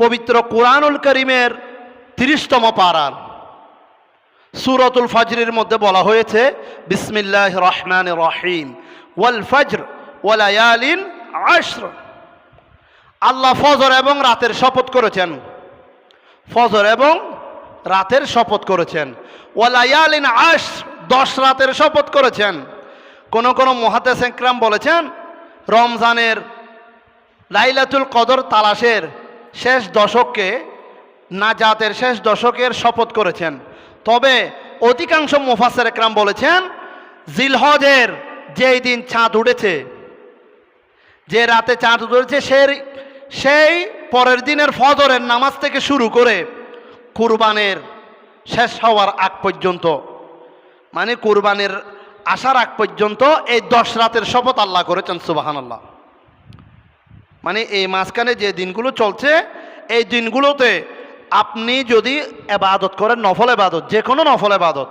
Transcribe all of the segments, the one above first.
পবিত্র কোরআনুল করিমের তিরিশতম পাড়ার সুরতুল ফজরের মধ্যে বলা হয়েছে বিসমিল্লাহ রহমান রহিম, ওয়াল ফজর ওয়ালায়ালিন আশ্র। আল্লাহ ফজর এবং রাতের শপথ করেছেন। ফজর এবং রাতের শপথ করেছেন। ওয়ালায়ালিন আশ দশ রাতের শপথ করেছেন। কোন কোন মহাতে সেক্রাম বলেছেন, রমজানের লাইলাতুল কদর তালাশের শেষ দশককে নাজাতের শেষ দশকের শপথ করেছেন। তবে অধিকাংশ মুফাসের একরাম বলেছেন, জিলহজের যেই দিন চাঁদ উঠেছে, যে রাতে চাঁদ উঠেছে, সেই সেই পরের দিনের ফজরের নামাজ থেকে শুরু করে কুরবানের শেষ হওয়ার আগ পর্যন্ত মানে কুরবানের আসার আগ পর্যন্ত এই দশ রাতের শপথ আল্লাহ করেছেন সুবাহান আল্লাহ মানে এই মাঝখানে যে দিনগুলো চলছে, এই দিনগুলোতে আপনি যদি এবাদত করেন, নফল এবাদত যে কোনো নফল এবাদত,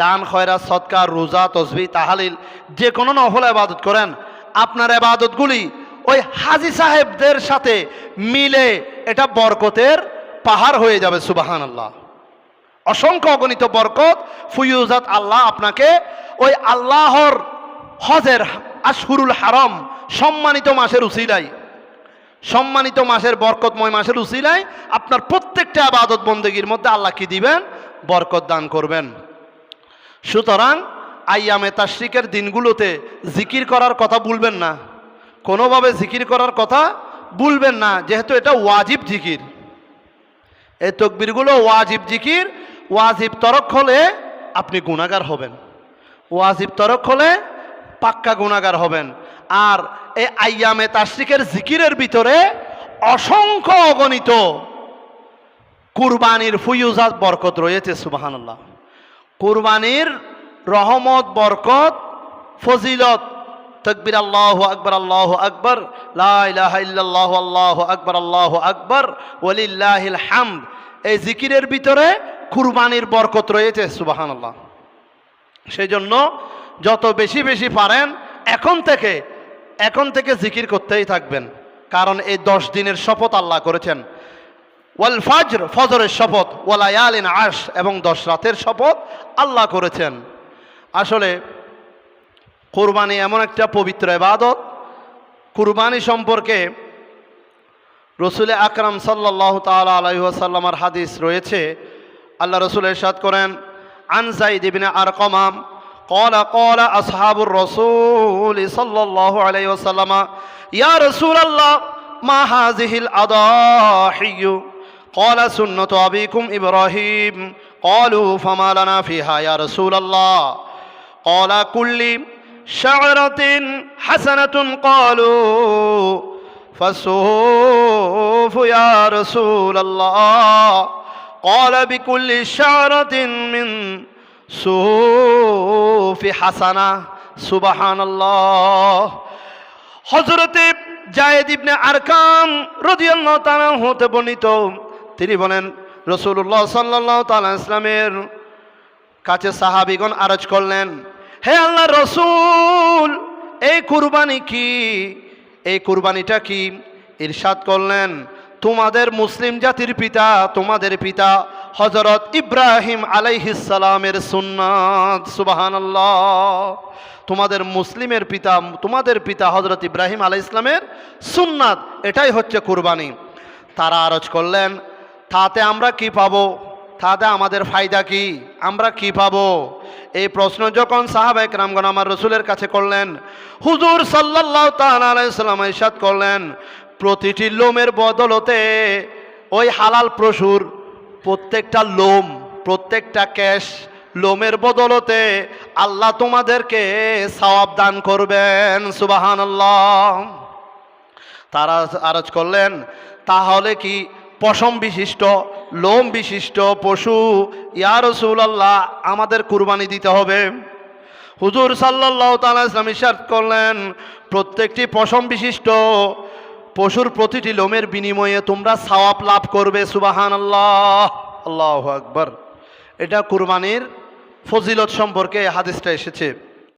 দান খয়রা সৎকার রোজা, তসবি, তাহালিল যে কোনো নফল এবাদত করেন, আপনার এবাদতগুলি ওই হাজি সাহেবদের সাথে মিলে এটা বরকতের পাহাড় হয়ে যাবে সুবাহান আল্লাহ অসংখ্য অগণিত বরকত, ফুয়ুজাত আল্লাহ আপনাকে ওই আল্লাহর হজের আশহুরুল হারম সম্মানিত মাসের উসিলাই সম্মানিত মাসের বরকতময় মাসের উসিলায় আপনার প্রত্যেকটা আবাদত বন্দগীর মধ্যে আল্লাহ কি দিবেন? বরকত দান করবেন। সুতরাং আইয়ামে তাশ্রিকের দিনগুলোতে জিকির করার কথা ভুলবেন না। কোনোভাবে জিকির করার কথা ভুলবেন না, যেহেতু এটা ওয়াজিব জিকির। এই তকবিরগুলো ওয়াজিব জিকির, ওয়াজিব তরক হলে আপনি গুণাগার হবেন। ওয়াজিব তরক হলে পাক্কা গুণাগার হবেন। আর এই আইয়ামে তাশ্রিকের জিকিরের ভিতরে অসংখ্য অগণিত কুরবানির ফুয়ুজাত বরকত রয়েছে সুবাহান্লাহ কুরবানির রহমত, বরকত, ফজিলত, তকবির আল্লাহ আকবর আল্লাহ আকবর লাহ আল্লাহ আকবর আল্লাহ আকবর ওলিল্লাহিল হামদ। এই জিকিরের ভিতরে কুরবানির বরকত রয়েছে সুবাহান আল্লাহ সেই জন্য যত বেশি বেশি পারেন, এখন থেকে এখন থেকে জিকির করতেই থাকবেন, কারণ এই দশ দিনের শপথ আল্লাহ করেছেন। ওয়াল ফাজর, ফজরের শপথ ওয়ালায়ালিন আশ এবং দশ রাতের শপথ আল্লাহ করেছেন। আসলে কোরবানি এমন একটা পবিত্র এবাদত কুরবানি সম্পর্কে রসুল আকরাম সাল্লাহ তালা আলাইসাল্লামার হাদিস রয়েছে। আল্লাহ রসুল এরশাদ করেন আনসাইদ ইবনে আরকমাম قال قال أصحاب الرسول صلى الله عليه وسلم يا رسول الله ما هذه الأضاحي قال سنة أبيكم إبراهيم قالوا فما لنا فيها يا رسول الله قال كل شعرة حسنة قالوا فالسوف يا رسول الله قال بكل شعرة من সুফি হাসানা সুবাহান হজরতে জায়েদ ইবনে আরকাম রদিয়াল্লাহ হতে বর্ণিত। তিনি বলেন রসুল্লাহ সাল্লাহ তাআলা ইসলামের কাছে সাহাবিগণ আরজ করলেন, হে আল্লাহ রসুল, এই কুরবানি কি? এই কুরবানিটা কি? ইরশাদ করলেন, তোমাদের মুসলিম জাতির পিতা, তোমাদের পিতা হজরত ইব্রাহিম আলাইহিসালামের সুন্নাত সুবাহান তোমাদের মুসলিমের পিতা, তোমাদের পিতা হজরত ইব্রাহিম আলাই ইসলামের সুন্নাত, এটাই হচ্ছে কুরবানি। তারা আরজ করলেন, তাতে আমরা কি পাবো? তাতে আমাদের ফায়দা কি? আমরা কি পাবো? এই প্রশ্ন যখন সাহাবাহিক রামগণ আমার রসুলের কাছে করলেন, হুজুর সাল্লাহ তালাম ইসাদ করলেন, প্রতিটি লোমের বদলতে ওই হালাল প্রসুর প্রত্যেকটা লোম, প্রত্যেকটা ক্যাশ লোমের বদলতে আল্লাহ তোমাদেরকে সওয়াব দান করবেন সুবাহান তারা আরজ করলেন, তাহলে কি পশম বিশিষ্ট, লোম বিশিষ্ট পশু, ইয়া রসুলাল্লাহ, আমাদের কুরবানি দিতে হবে? হুজুর সাল্লাহ তালা ইসলাম ইসাদ করলেন, প্রত্যেকটি পশম বিশিষ্ট পশুর প্রতিটি লোমের বিনিময়ে তোমরা সাওয়াব লাভ করবে সুবাহান আল্লাহ আল্লাহ আকবর। এটা কুরবানির ফজিলত সম্পর্কে হাদিসটা এসেছে।